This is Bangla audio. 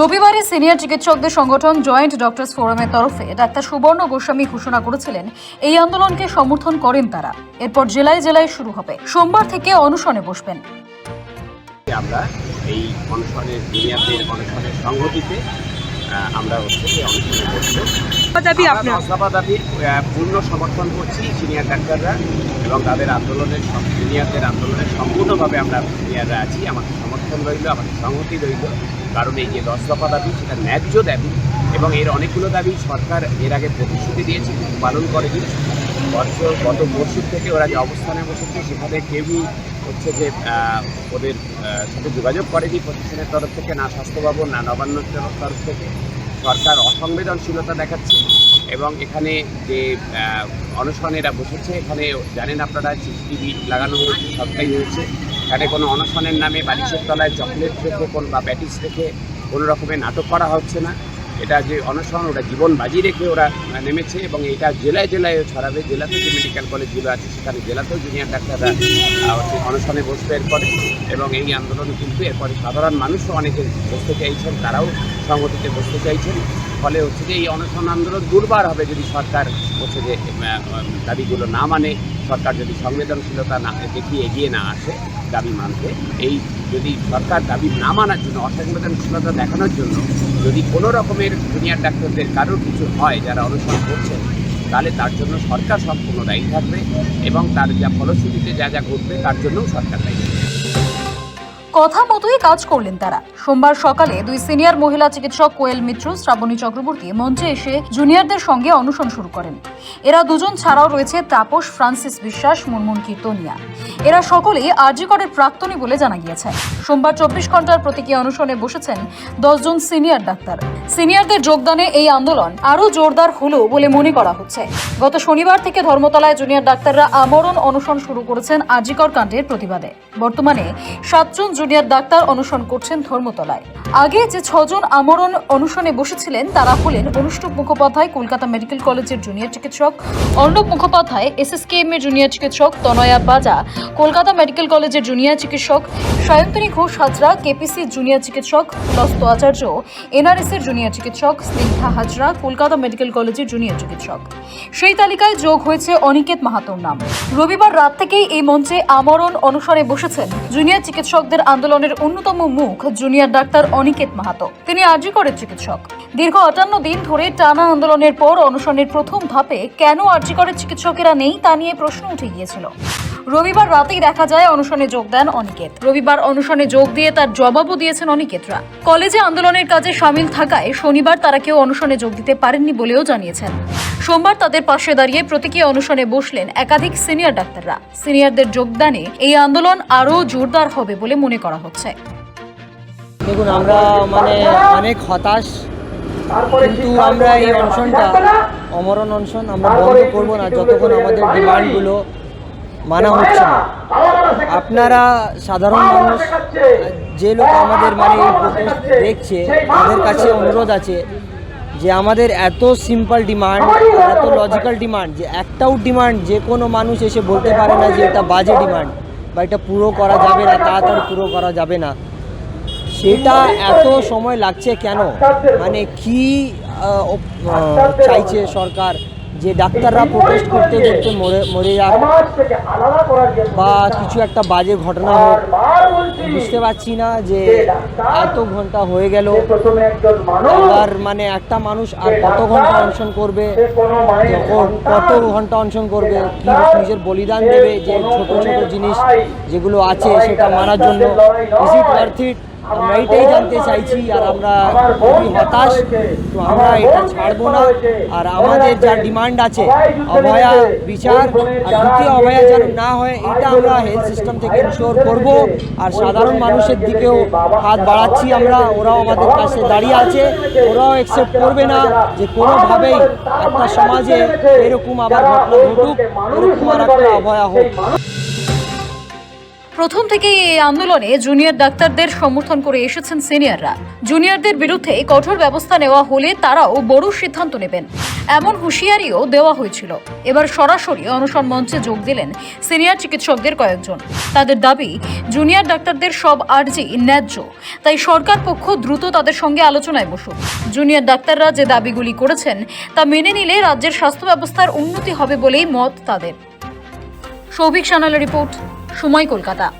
রবিবারে সিনিয়র চিকিৎসকদের সংগঠন জয়েন্ট ডক্টরস ফোরামের তরফে ডাক্তার সুবর্ণ গোস্বামী ঘোষণা করেছিলেন, এই আন্দোলনকে সমর্থন করেন তারা। এরপর জেলায় জেলায় শুরু হবে। সোমবার থেকে অনশনে বসবেন। আমরা এই অনশনের জুনিয়রদের অনশনের সংহতিতে আমরা হচ্ছে দাবি আপনার? দশদফা পূর্ণ সমর্থন করছি সিনিয়র ডাক্তাররা এবং তাদের আন্দোলনের সিনিয়রদের আন্দোলনের সম্পূর্ণভাবে আমরা সিনিয়ররা আছি। আমাদের সমর্থন রইল আমাদের সংহতি রইল। কারণ এই যে দশ দফা দাবি সেটা ন্যায্য দাবি এবং এর অনেকগুলো দাবি সরকার এর আগে প্রতিশ্রুতি দিয়েছে পালন করেনি। বছর গত পরশু থেকে ওরা যে অবস্থানে বসেছে সেখানে কেউই হচ্ছে যে ওদের সাথে যোগাযোগ করেনি প্রতিষ্ঠানের তরফ থেকে না স্বাস্থ্য ভবন না নবান্নের তরফ থেকে। সরকার অসংবেদনশীলতা দেখাচ্ছে এবং এখানে যে আহ, অনশনেরা বসেছে এখানে জানেন আপনারা সিসিটিভি লাগানো হয়েছে সবটাই হয়েছে। এখানে কোনো অনশনের নামে বালিশের তলায় চকলেট রেখে কোন বা প্যাটিস রেখে কোনো রকমের নাটক করা হচ্ছে না। এটা যে অনশন ওরা জীবন বাজি রেখে ওরা নেমেছে এবং এটা জেলায় জেলায় ছড়াবে। জেলাতে যে মেডিকেল কলেজগুলো আছে, সেখানে জেলাতেও জুনিয়র ডাক্তাররা হচ্ছে অনশনে বসবে এরপরে এবং এই আন্দোলন কিন্তু এরপরে সাধারণ মানুষও অনেকে বসতে চাইছেন, তারাও সংগঠিতে বসতে চাইছেন। ফলে হচ্ছে যে এই অনশন আন্দোলন দুর্বার হবে যদি সরকার হচ্ছে যে দাবিগুলো না মানে সরকার যদি সংবেদনশীলতা না, দেখিয়ে এগিয়ে না আসে দাবি মানতে, এই যদি সরকার দাবি না মানার জন্য অসংবেদনশীলতা দেখানোর জন্য যদি কোনো রকমের জুনিয়ার ডাক্তারদের কারোর কিছু হয় যারা অনুসরণ করছেন তাহলে তার জন্য সরকার সম্পূর্ণ দায়ী থাকবে এবং তার যা ফলশ্রুতিতে যা যা ঘটবে, তার জন্যও সরকার দায়ী থাকবে। কথা মতোই কাজ করলেন তারা। সোমবার সকালে দুই সিনিয়র মহিলা চিকিৎসক কোয়েল মিত্র, শ্রাবণী চক্রবর্তী মঞ্চে এসে জুনিয়রদের সঙ্গে অনশন শুরু করেন। এরা দুজন ছাড়াও রয়েছে তাপস, ফ্রান্সিস বিশ্বাস, মুনমুন কীর্তনিয়া। এরা সকলেই আরজিকরের প্রাক্তনী বলে জানা গিয়েছে। সোমবার চব্বিশ ঘণ্টার প্রতীকী অনশনে বসেছেন দশজন সিনিয়র ডাক্তার। সিনিয়রদের যোগদানে এই আন্দোলন আরও জোরদার হলো বলে মনে করা হচ্ছে। গত শনিবার থেকে ধর্মতলায় জুনিয়র ডাক্তাররা আমরণ অনশন শুরু করেছেন আজিকর কাণ্ডের প্রতিবাদে। বর্তমানে সাতজন জুনিয়র ডাক্তার অনশন করছেন ধর্মতলায়। আগে যে ছজন আমরণ অনশনে বসেছিলেন, তারা হলেন অনুষ্ঠুপ মুখোপাধ্যায়, কলকাতা মেডিকেল কলেজের জুনিয়র চিকিৎসক, অর্ণব মুখোপাধ্যায়, এসএসকেএম এর জুনিয়র চিকিৎসক, তনয়া বাজা, কলকাতা মেডিকেল কলেজের জুনিয়র চিকিৎসক, সায়ন্তনী ঘোষ হাজরা, কেপিসি জুনিয়র চিকিৎসক, দস্ত আচার্য, এনআরএস এর জুনিয়র চিকিৎসক, স্নিগ্ধা হাজরা, কলকাতা মেডিকেল কলেজের জুনিয়র চিকিৎসক। সেই তালিকায় যোগ হয়েছে অনিকেত মাহাতোর নাম। রবিবার রাত থেকেই এই মঞ্চে আমরণ অনুসারে বসেছেন জুনিয়র চিকিৎসকদের আন্দোলনের অন্যতম মুখ জুনিয়র ডাক্তার অনিকেত মাহাতো। তিনি আর্জি করেন চিকিৎসক। দীর্ঘ আটান্ন দিন ধরে টানা আন্দোলনের পর অনশনের প্রথম ধাপে কেন আর্জি করে চিকিৎসকেরা নেই তা নিয়ে প্রশ্ন উঠে গিয়েছিল। রবিবার রাতেই দেখা যায় অনশনে যোগ দেন অনিকেত। রবিবার অনশনে যোগ দিয়ে তার জবাবও দিয়েছেন অনিকেতরা। কলেজে আন্দোলনের কাজে সামিল থাকায় শনিবার তারা কেউ অনশনে যোগ দিতে পারেননি বলেও জানিয়েছেন। সোমবার তাদের পাশে দাঁড়িয়ে প্রতীকী অনশনে বসলেন একাধিক সিনিয়র ডাক্তাররা। সিনিয়রদের যোগদানে এই আন্দোলন আরও জোরদার হবে বলে মনে করা হচ্ছে। দেখুন, আমরা মানে অনেক হতাশ, কিন্তু আমরা এই অনশনটা, অমরণ অনশন আমরা বন্ধ করব না, যতক্ষণ আমাদের ডিমান্ডগুলো মানা হচ্ছে না। আপনারা সাধারণ মানুষ যে লোক আমাদের মানে এই দেখছে তাদের কাছে অনুরোধ আছে যে আমাদের এত সিম্পল ডিমান্ড এত লজিক্যাল ডিমান্ড যে একটাও ডিমান্ড যে কোনো মানুষ এসে বলতে পারে না যে এটা বাজে ডিমান্ড বা এটা পুরো করা যাবে না তাড়াতাড়ি পুরো করা যাবে না। সেটা এত সময় লাগছে কেন? মানে কি চাইছে সরকার? যে ডাক্তাররা প্রোটেস্ট করতে করতে মরে মরে যাক বা কিছু একটা বাজে ঘটনা হোক, বুঝতে পারছি না যে এত ঘণ্টা হয়ে গেল। আবার মানে একটা মানুষ আর কত ঘণ্টা অনশন করবে কত ঘণ্টা অনশন করবে, কি নিজের বলিদান দেবে, যে ছোট ছোট জিনিস যেগুলো আছে সেটা মানার জন্য। ইজ ইট ওয়ার্থ ইট আমরা এটাই জানতে চাইছি আর আমরা খুবই হতাশ। তো আমরা এটা ছাড়বো না। আর আমাদের যা ডিমান্ড আছে অভয়া বিচার আর দ্বিতীয় অভয়া যেন না হয় এটা আমরা হেলথ সিস্টেম থেকে ইনশোর করব। আর সাধারণ মানুষের দিকেও হাত বাড়াচ্ছি আমরা। ওরাও আমাদের কাছে দাঁড়িয়ে আছে। ওরাও অ্যাকসেপ্ট করবে না যে কোনোভাবেই একটা সমাজে এরকম আবার ঘটনা ঘটুক এরকম আর একটা অভয়া হোক। প্রথম থেকেই এই আন্দোলনে জুনিয়র ডাক্তারদের সমর্থন করে এসেছেন সিনিয়ররা। জুনিয়রদের বিরুদ্ধে কঠোর ব্যবস্থা নেওয়া হলে তারাও বড় সিদ্ধান্ত নেবেন। এমন হুঁশিয়ারিও দেওয়া হয়েছিল। এবার সরাসরি অনশন মঞ্চে যোগ দিলেন সিনিয়র চিকিৎসকদের কয়েকজন। তাদের দাবি, জুনিয়র ডাক্তারদের সব আর্জি ন্যায্য, তাই সরকার পক্ষ দ্রুত তাদের সঙ্গে আলোচনায় বসুক। জুনিয়র ডাক্তাররা যে দাবিগুলি করেছেন, তা মেনে নিলে রাজ্যের স্বাস্থ্য ব্যবস্থার উন্নতি হবে বলেই মত তাদের। সৌভিক সানালের রিপোর্ট। সময় কলকাতা।